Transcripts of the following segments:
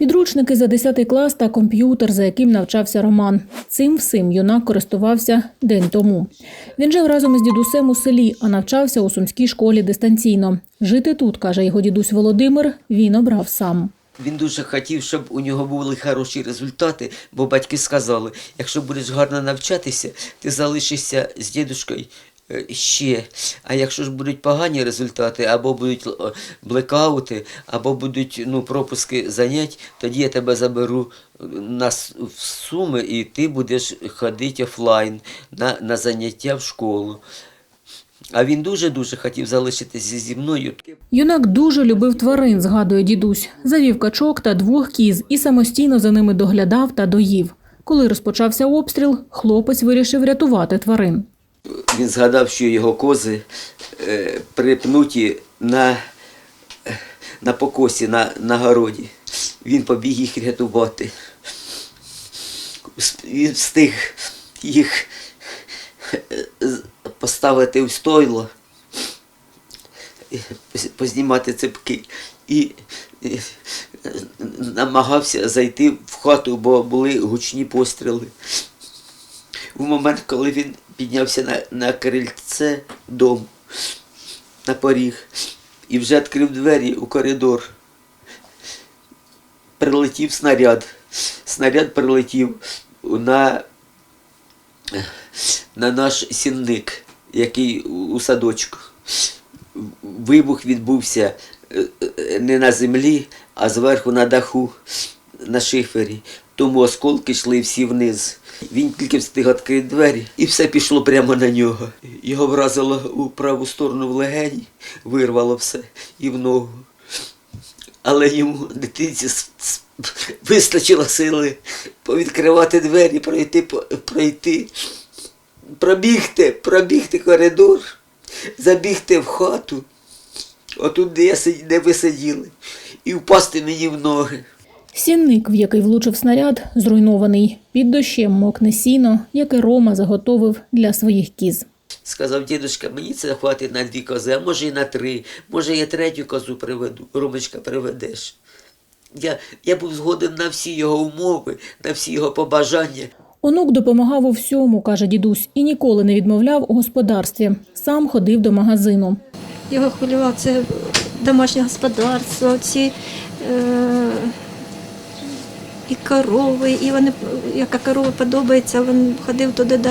Підручники за 10 клас та комп'ютер, за яким навчався Роман. Цим всім юнак користувався день тому. Він жив разом із дідусем у селі, а навчався у сумській школі дистанційно. Жити тут, каже його дідусь Володимир, він обрав сам. Він дуже хотів, щоб у нього були хороші результати, бо батьки сказали, якщо будеш гарно навчатися, ти залишишся з дідушкою ще. А якщо ж будуть погані результати, або будуть е, блекаути, або будуть ну, пропуски занять, тоді я тебе заберу на в суми, і ти будеш ходити офлайн на, на заняття в школу. А він дуже-дуже хотів залишитися зі мною. Юнак дуже любив тварин, згадує дідусь. Завів качок та двох кіз і самостійно за ними доглядав та доїв. Коли розпочався обстріл, хлопець вирішив рятувати тварин. Він згадав, що його кози е, припнуті на, на покосі, на, на городі. Він побіг їх рятувати. Він встиг їх е, поставити в стойло, познімати цепки і е, намагався зайти в хату, бо були гучні постріли. В момент, коли він піднявся на, на крильце дому, на поріг, і вже відкрив двері у коридор, прилетів снаряд. Снаряд прилетів на, на наш сінник, який у садочку. Вибух відбувся е, е, не на землі, а зверху на даху, на шифері. Тому осколки йшли всі вниз. Він тільки встиг відкрити двері, і все пішло прямо на нього. Його вразило у праву сторону в легені, вирвало все і в ногу. Але йому дитинці вистачило сили повідкривати двері, пройти, пройти, пробігти, пробігти коридор, забігти в хату, отут, де, я де ви сиділи, і впасти мені в ноги. Сінник, в який влучив снаряд, зруйнований. Під дощем мокне сіно, яке Рома заготовив для своїх кіз. Сказав дідусь, мені це хватить на дві кози, а може і на три, може я третю козу приведу. Ромочка, приведеш. Я, я був згоден на всі його умови, на всі його побажання. Онук допомагав у всьому, каже дідусь, і ніколи не відмовляв у господарстві. Сам ходив до магазину. Його хвилював це домашнє господарство, ці е, і корови, і вони, яка корова подобається, він ходив туди до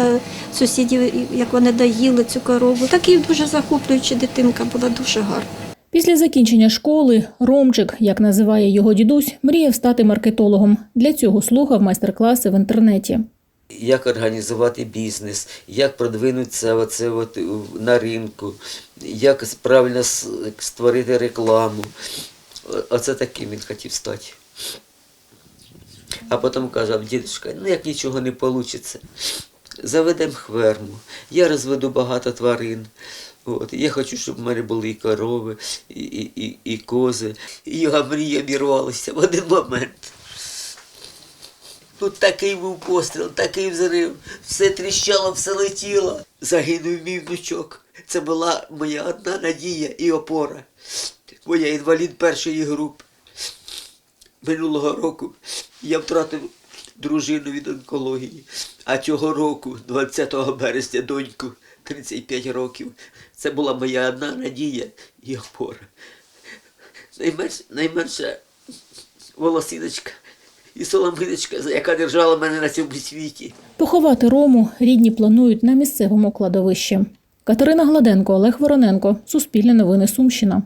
сусідів, і як вони доїли цю корову. Такий дуже захоплююча дитинка була дуже гарна. Після закінчення школи Ромчик, як називає його дідусь, мріяв стати маркетологом. Для цього слухав майстер-класи в інтернеті. Як організувати бізнес, як продвинутися оце от на ринку, як правильно створити рекламу. Оце таким він хотів стати. А потім каже, дідушка, ну як нічого не вийде, заведемо хверму, я розведу багато тварин. От, я хочу, щоб в мене були і корови, і, і, і, і кози. І його мрія обірвалася в один момент. Тут такий був постріл, такий взрив, все тріщало, все летіло. Загинув мій внучок. Це була моя одна надія і опора. Бо я інвалід першої групи. Минулого року я втратив дружину від онкології, а цього року, 20 березня, доньку, 35 років. Це була моя одна надія і опора. Найменш, найменша волосиночка і соломиночка, яка держала мене на цьому світі. Поховати Рому рідні планують на місцевому кладовищі. Катерина Гладенко, Олег Вороненко, Суспільне новини Сумщина.